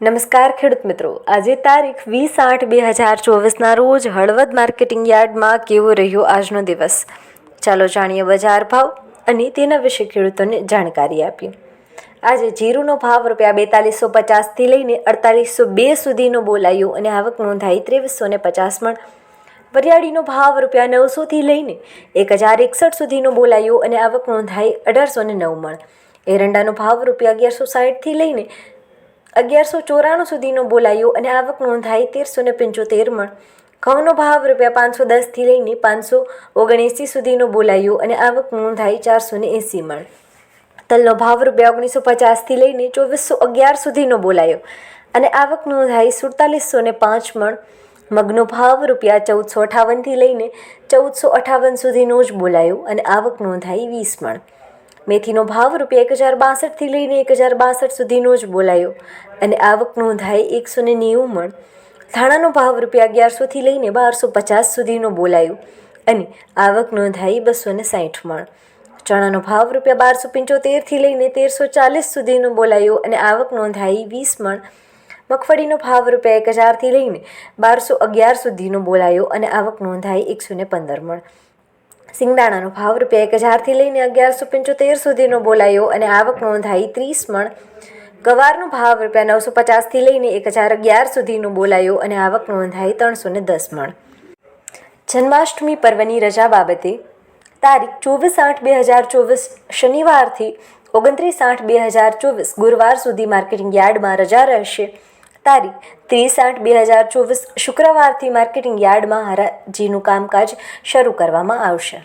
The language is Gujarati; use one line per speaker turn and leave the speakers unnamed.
નમસ્કાર ખેડૂત મિત્રો. આજે તારીખ વીસ આઠ બે હજાર ચોવીસના રોજ હળવદ માર્કેટિંગ યાર્ડમાં કેવો રહ્યો આજનો દિવસ? ચાલો જાણીએ બજાર ભાવ અને તેના વિશે ખેડૂતોને જાણકારી આપીએ. આજે જીરુનો ભાવ રૂપિયા બેતાલીસો પચાસથી લઈને અડતાલીસો બે સુધીનો બોલાયો અને આવક નોંધાઈ ત્રેવીસો ને પચાસ મણ. વરિયાળીનો ભાવ રૂપિયા નવસોથી લઈને એક હજાર એકસઠ સુધીનો બોલાયો અને આવક નોંધાઈ અઢારસો ને નવ મણ. એરંડાનો ભાવ રૂપિયા અગિયારસો સાઠથી લઈને અગિયારસો ચોરાણું સુધીનો બોલાયો અને આવક નોંધાઈ તેરસો ને પંચોતેર મણ. ઘઉંનો ભાવ રૂપિયા પાંચસો દસથી લઈને પાંચસો ઓગણએંસી સુધીનો બોલાયો અને આવક નોંધાઈ ચારસો ને એંસી મણ. તલનો ભાવ રૂપિયા ઓગણીસો પચાસથી લઈને ચોવીસો અગિયાર સુધીનો બોલાયો અને આવક નોંધાઈ સુડતાલીસો ને પાંચ મણ. મગનો ભાવ રૂપિયા ચૌદસો અઠાવનથી લઈને ચૌદસો અઠાવન સુધીનો જ બોલાયો અને આવક નોંધાઈ વીસ મણ. મેથીનો ભાવ રૂપિયા એક હજાર બાસઠથી લઈને એક હજાર બાસઠ સુધીનો જ બોલાયો. અને આવક નોંધાઈ એકસો ને નેવું મણ. ધાણાનો ભાવ રૂપિયા અગિયારસોથી લઈને બારસો પચાસ સુધીનો બોલાયો. અને આવક નોંધાઈ બસો ને સાઠ મણ. ચણાનો ભાવ રૂપિયા બારસો પંચોતેરથી લઈને તેરસો ચાલીસ સુધીનો બોલાયો અને આવક નોંધાઈ વીસ મણ. મગફળીનો ભાવ રૂપિયા એક હજારથી લઈને બારસો અગિયાર સુધીનો બોલાયો અને આવક નોંધાઈ એકસો ને પંદર મણ. સિંગદાણાનો ભાવ રૂપિયા એક હજારથી લઈને અગિયારસો પંચોતેર સુધીનો બોલાયો અને આવક નોંધાઈ ત્રીસ મણ. ગવારનો ભાવ રૂપિયા નવસો પચાસથી લઈને એક હજાર અગિયાર સુધીનો બોલાયો અને આવક નોંધાઈ ત્રણસો ને દસ મણ. જન્માષ્ટમી પર્વની રજા બાબતે તારીખ ચોવીસ આઠ બે હજાર ચોવીસ શનિવારથી ઓગણત્રીસ આઠ બે હજાર ચોવીસ ગુરુવાર સુધી માર્કેટિંગ યાર્ડમાં રજા રહેશે. તારીખ ત્રીસ આઠ બે હજાર ચોવીસ શુક્રવારથી માર્કેટિંગ યાર્ડમાં હરાજીનું કામકાજ શરૂ કરવામાં આવશે.